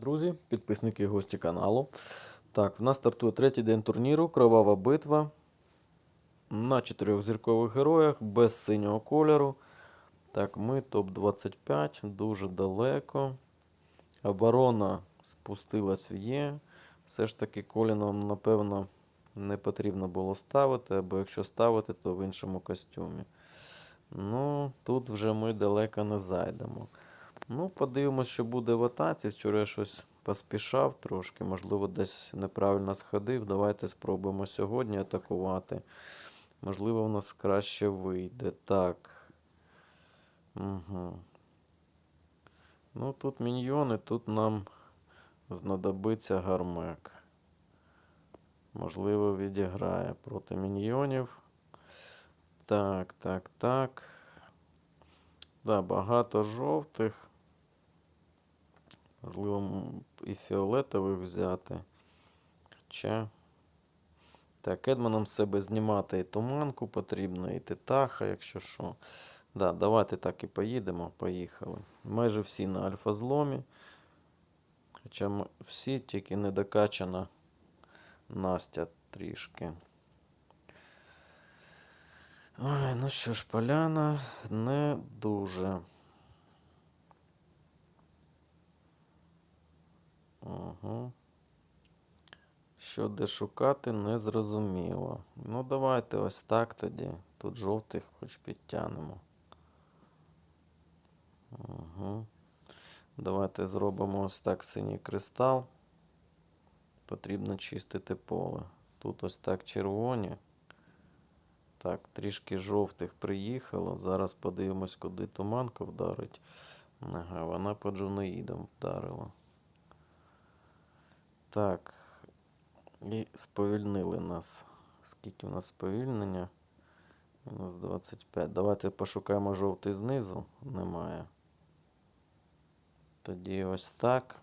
Друзі, підписники і гості каналу. Так, в нас стартує третій день турніру. Кровава битва. На чотирьох зіркових героях без синього кольору. Так, ми топ-25, дуже далеко. Оборона спустилась в Є. Все ж таки Коліном, напевно, не потрібно було ставити, або якщо ставити, то в іншому костюмі. Ну, тут вже ми далеко не зайдемо. Ну, подивимось, що буде в атаці. Вчора я щось поспішав трошки, можливо, десь неправильно сходив. Давайте спробуємо сьогодні атакувати. Можливо, у нас краще вийде. Так. Угу. Ну, тут міньйони, тут нам знадобиться гармек. Можливо, відіграє проти міньйонів. Так, так, так. Да, багато жовтих. Можливо, і фіолетових взяти. Хоча. Так, Едманом себе знімати і туманку потрібно, і титаха, якщо що. Да, давайте так і поїдемо. Поїхали. Майже всі на альфа-зломі. Хоча всі, тільки не докачана Настя трішки. Ой, ну що ж, поляна не дуже. Угу. Що де шукати, не зрозуміло. Ну, давайте ось так тоді. Тут жовтих хоч підтягнемо. Угу. Давайте зробимо ось так синій кристал. Потрібно чистити поле. Тут ось так червоні. Так, трішки жовтих приїхало. Зараз подивимось, куди туманка вдарить. Ага, вона по джуноїдам вдарила. Так. І сповільнили нас. Скільки у нас сповільнення? Мінус 25. Давайте пошукаємо жовтий знизу. Немає. Тоді ось так.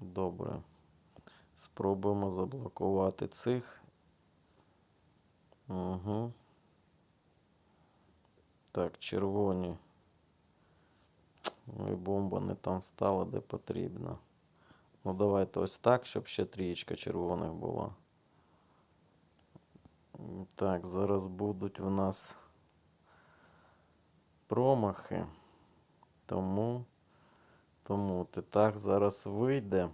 Добре. Спробуємо заблокувати цих. Угу. Так, червоні. Ну і бомба не там стала, де потрібно. Ну, давайте ось так, щоб ще трієчка червоних була. Так, зараз будуть у нас промахи. Тому, тому титах зараз вийде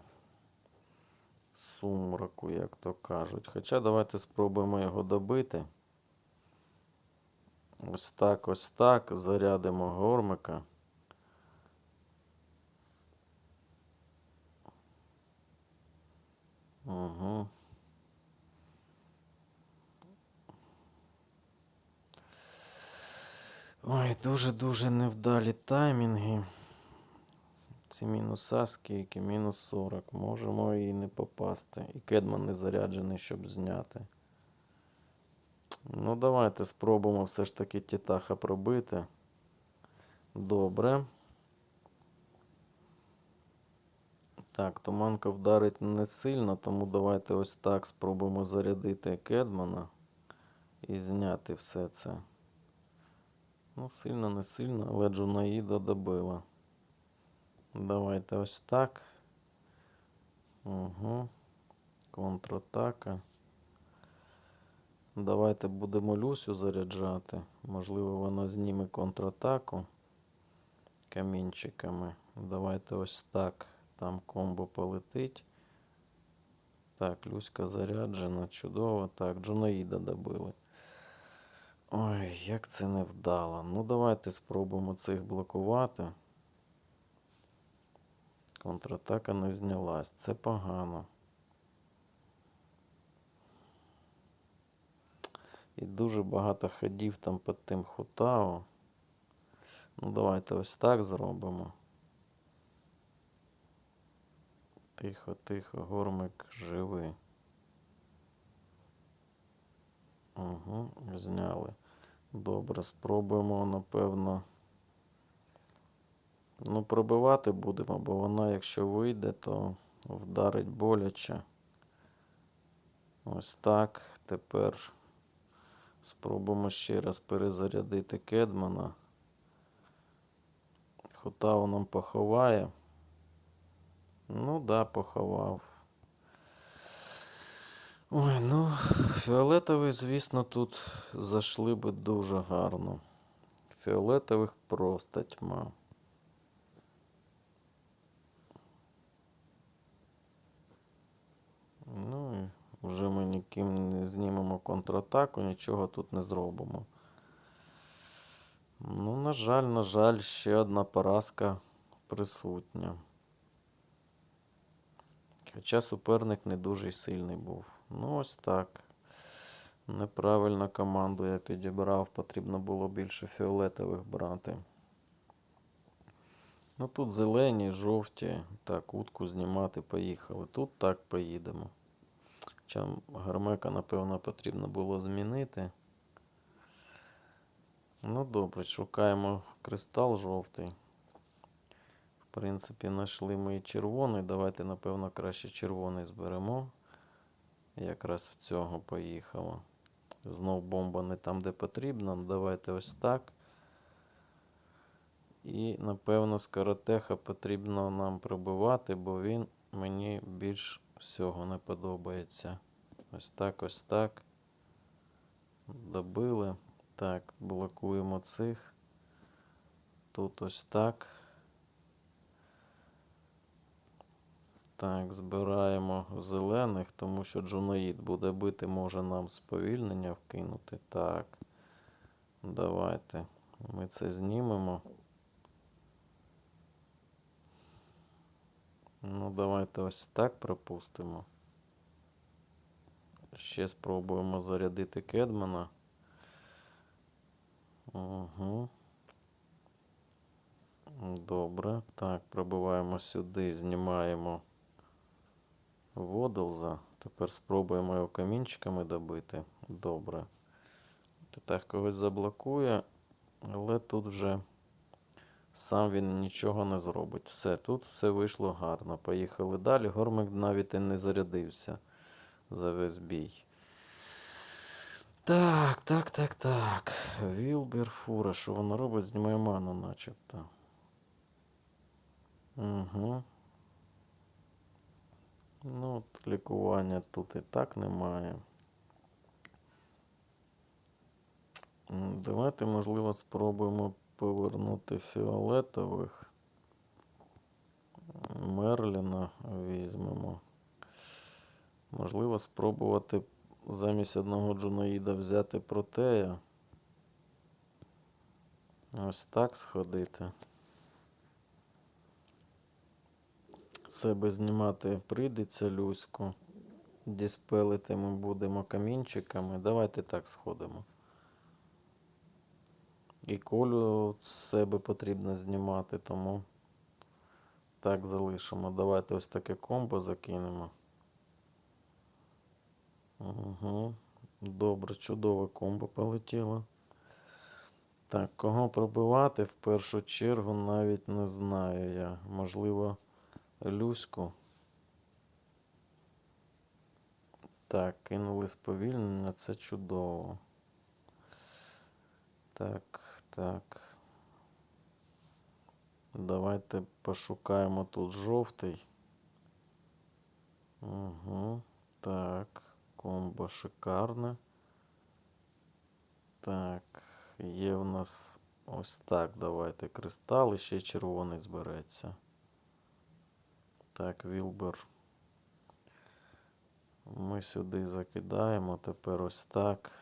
сумраку, як то кажуть. Хоча давайте спробуємо його добити. Ось так, ось так. Зарядимо гормика. Угу. Ой, дуже-дуже невдалі таймінги. Ці мінуса скільки? Мінус 40. Можемо і не попасти. І кедман не заряджений, щоб зняти. Ну, давайте спробуємо все ж таки тітаха пробити. Добре. Так, туманка вдарить не сильно, тому давайте ось так спробуємо зарядити кедмана і зняти все це. Ну, сильно, не сильно, але Джунаїда добила. Давайте ось так. Угу. Контратака. Давайте будемо Люсю заряджати. Можливо, вона зніме контратаку камінчиками. Давайте ось так. Там комбо полетить. Так, Люська заряджена. Чудово. Так, Джунаїда добили. Ой, як це невдало. Ну, давайте спробуємо цих блокувати. Контратака не знялась. Це погано. І дуже багато ходів там під тим хутао. Ну, давайте ось так зробимо. Тихо, тихо, гормик живий. Угу, зняли. Добре, спробуємо, напевно. Ну, пробивати будемо, бо вона, якщо вийде, то вдарить боляче. Ось так. Тепер спробуємо ще раз перезарядити Кедмана. Хотау нам поховає. Ну да, поховав. Ой, ну, фіолетовий, звісно, тут зайшли би дуже гарно. Фіолетових просто тьма. Ну і вже ми ніким не знімемо контратаку, нічого тут не зробимо. Ну, на жаль, на жаль, ще одна поразка присутня. Хоча суперник не дуже сильний був. Ну, ось так. Неправильно команду я підібрав, потрібно було більше фіолетових брати. Ну тут зелені, жовті. Так, утку знімати, поїхали. Тут так поїдемо. Хоча гармека, напевно, потрібно було змінити. Ну добре, шукаємо кристал жовтий. Принципі, знайшли ми і червоний. Давайте, напевно, краще червоний зберемо. Якраз в цього поїхало. Знов бомба не там, де потрібно. Давайте ось так. І, напевно, скоротеха потрібно нам пробивати, бо він мені більш всього не подобається. Ось так, ось так. Добили. Так, блокуємо цих. Тут ось так. Так, збираємо зелених, тому що джуноїд буде бити, може нам сповільнення вкинути. Так. Давайте. Ми це знімемо. Ну, давайте ось так пропустимо. Ще спробуємо зарядити Кедмана. Угу. Добре. Так, пробиваємо сюди, знімаємо Водолза. Тепер спробуємо його камінчиками добити. Добре. Тепер когось заблокує, але тут вже сам він нічого не зробить. Все, тут все вийшло гарно. Поїхали далі. Гормик навіть і не зарядився за весь бій. Так, так, так, так. Вілбер Фура, що вона робить? Знімає ману начебто. Угу. Ну, от лікування тут і так немає. Давайте, можливо, спробуємо повернути фіолетових. Мерліна візьмемо. Можливо, спробувати замість одного джуноїда взяти протея. Ось так сходити. Себе знімати прийдеться Люську. Діспелити ми будемо камінчиками. Давайте так сходимо. І колю з себе потрібно знімати, тому так залишимо. Давайте ось таке комбо закинемо. Угу. Добре, чудове комбо полетіло. Так, кого пробивати в першу чергу навіть не знаю я. Можливо, Люську. Так, кинули сповільнення, це чудово. Так, так. Давайте пошукаємо тут жовтий. Угу. Так, комбо шикарне. Так, є в нас ось так. Давайте кристал і ще червоний збереться. Так, Вілбер. Ми сюди закидаємо. Тепер ось так.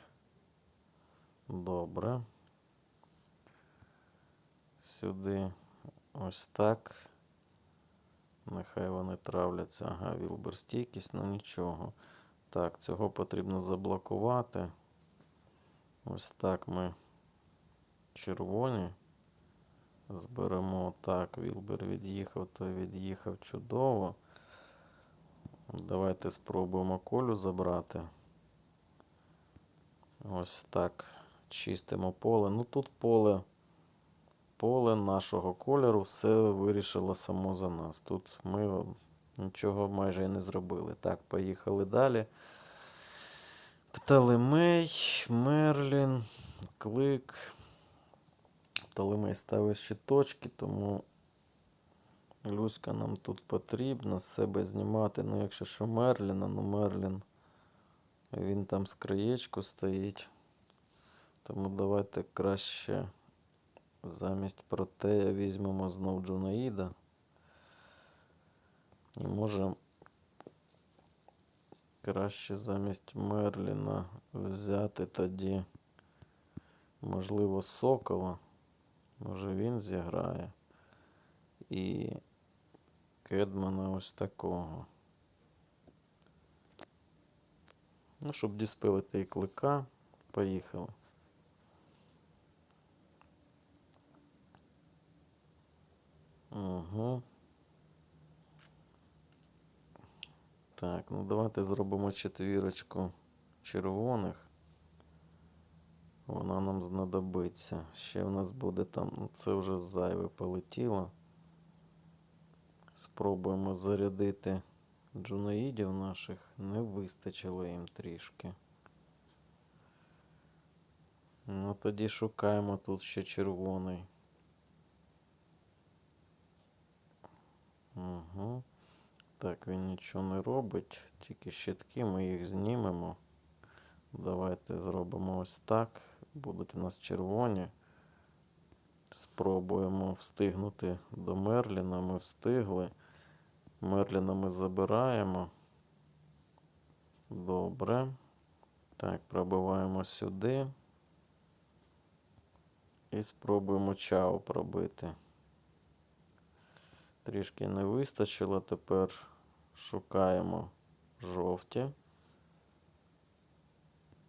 Добре. Сюди ось так. Нехай вони травляться. Ага, Вілбер стійкість, ну нічого. Так, цього потрібно заблокувати. Ось так ми червоні. Зберемо так. Вілбер від'їхав, то від'їхав чудово. Давайте спробуємо колю забрати. Ось так. Чистимо поле. Ну тут поле. Поле нашого кольору все вирішило само за нас. Тут ми нічого майже і не зробили. Так, поїхали далі. Пталемей, Мерлін, Клик. Пталемей ставить ще точки, тому Люська нам тут потрібна з себе знімати. Ну, якщо що Мерліна, ну Мерлін. Він там з краєчку стоїть. Тому давайте краще замість Протея візьмемо знов Джунаїда. І можемо краще замість Мерліна взяти тоді, можливо, Сокола. Може він зіграє. І Кедмана ось такого. Ну, щоб діспелити і клика. Поїхали. Угу. Так, ну давайте зробимо четвірочку червоних. Вона нам знадобиться. Ще в нас буде там, ну це вже зайве полетіло. Спробуємо зарядити джунаїдів наших. Не вистачило їм трішки. Ну тоді шукаємо тут ще червоний. Угу. Так, він нічого не робить, тільки щитки, ми їх знімемо. Давайте зробимо ось так. Будуть у нас червоні. Спробуємо встигнути до Мерліна. Ми встигли. Мерліна ми забираємо. Добре. Так, пробиваємо сюди. І спробуємо чао пробити. Трішки не вистачило. Тепер шукаємо жовті.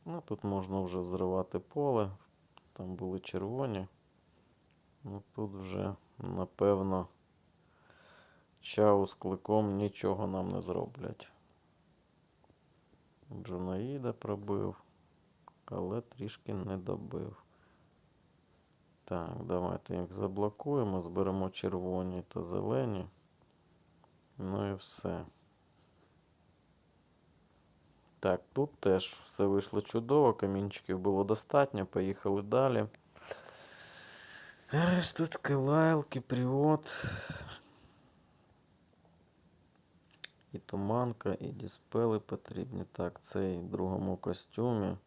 Ну, тут можна вже взривати поле. Там були червоні. Ну, тут вже, напевно, чау з кликом нічого нам не зроблять. Джунаїда пробив, але трішки не добив. Так, давайте їх заблокуємо, зберемо червоні та зелені. Ну і все. Так, тут теж все вийшло чудово, камінчиків було достатньо, поїхали далі. Ось тут Килайл, Кіпріот. І туманка, і диспели потрібні. Так, цей в другому костюмі.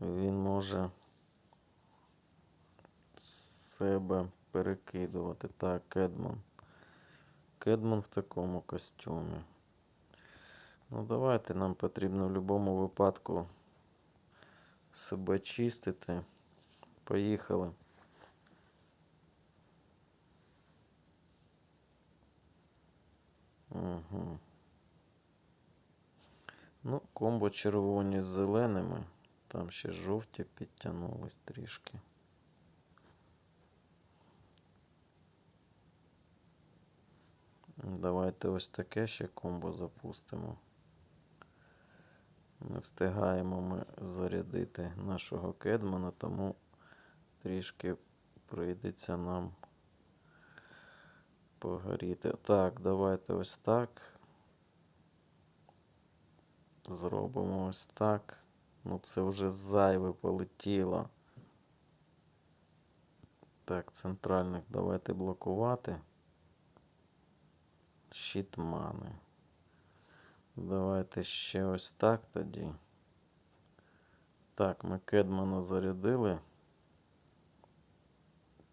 Він може себе перекидувати. Так, Кедман. Кедман в такому костюмі. Ну, давайте нам потрібно в будь-якому випадку себе чистити. Поїхали. Угу. Ну, комбо червоні з зеленими. Там ще жовті підтягнулись трішки. Давайте ось таке ще комбо запустимо. Не встигаємо ми зарядити нашого кедмана, тому трішки прийдеться нам погоріти. Так, давайте ось так. Зробимо ось так. Ну, це вже зайве полетіло. Так, центральних давайте блокувати. Щитмани. Давайте ще ось так тоді. Так, ми Кедмана зарядили.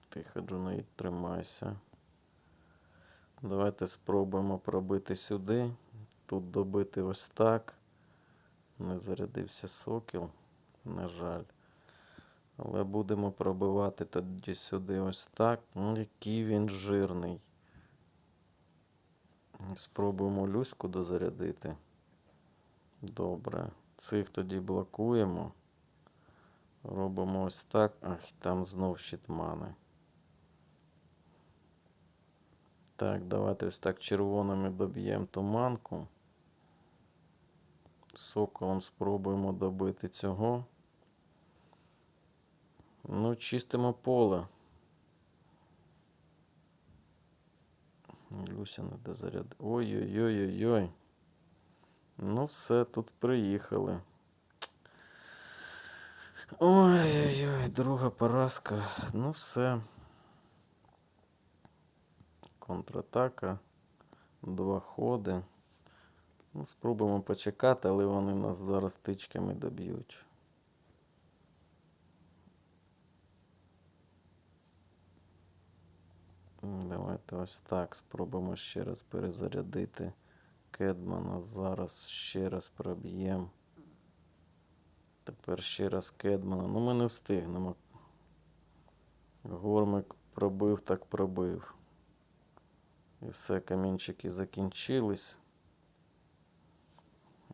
Тихо, Джунаїд, тримайся. Давайте спробуємо пробити сюди. Тут добити ось так. Не зарядився сокіл, на жаль. Але будемо пробивати тоді сюди ось так. Ну, який він жирний. Спробуємо люську дозарядити. Добре. Цих тоді блокуємо. Робимо ось так. Ах, там знов щитмани. Так, давайте ось так червоними доб'ємо туманку. Соколом спробуємо добити цього. Ну, чистимо поле. Люся не дозаряд. Ой-ой-ой-ой-ой. Ну, все, тут приїхали. Ой-ой-ой, друга поразка. Ну все. контратака. Два ходи. Ну, спробуємо почекати, але вони нас зараз тичками доб'ють. Давайте ось так. Спробуємо ще раз перезарядити Кедмана. Зараз ще раз проб'ємо. Тепер ще раз Кедмана. Ну, ми не встигнемо. Гормик пробив, так пробив. І все, камінчики закінчились.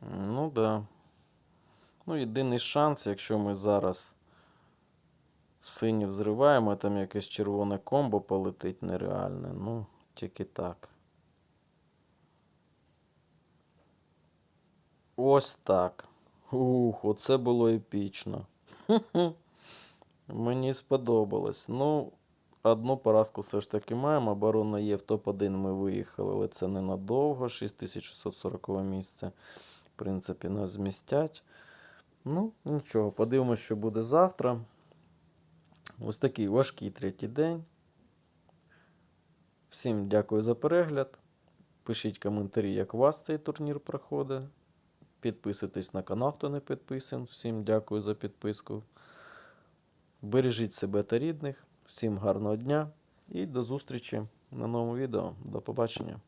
Ну да. Ну, єдиний шанс, якщо ми зараз синю взриваємо, там якесь червоне комбо полетить нереальне. Ну, тільки так. Ось так. Ух, оце було епічно. Мені сподобалось. Ну, одну поразку все ж таки маємо. Оборона є в топ-1 ми виїхали, але це ненадовго. 6640 місце. В принципі, нас змістять. Ну, нічого, подивимось, що буде завтра. Ось такий важкий третій день. Всім дякую за перегляд. Пишіть коментарі, як у вас цей турнір проходить. Підписуйтесь на канал, хто не підписаний. Всім дякую за підписку. Бережіть себе та рідних. Всім гарного дня і до зустрічі на новому відео. До побачення.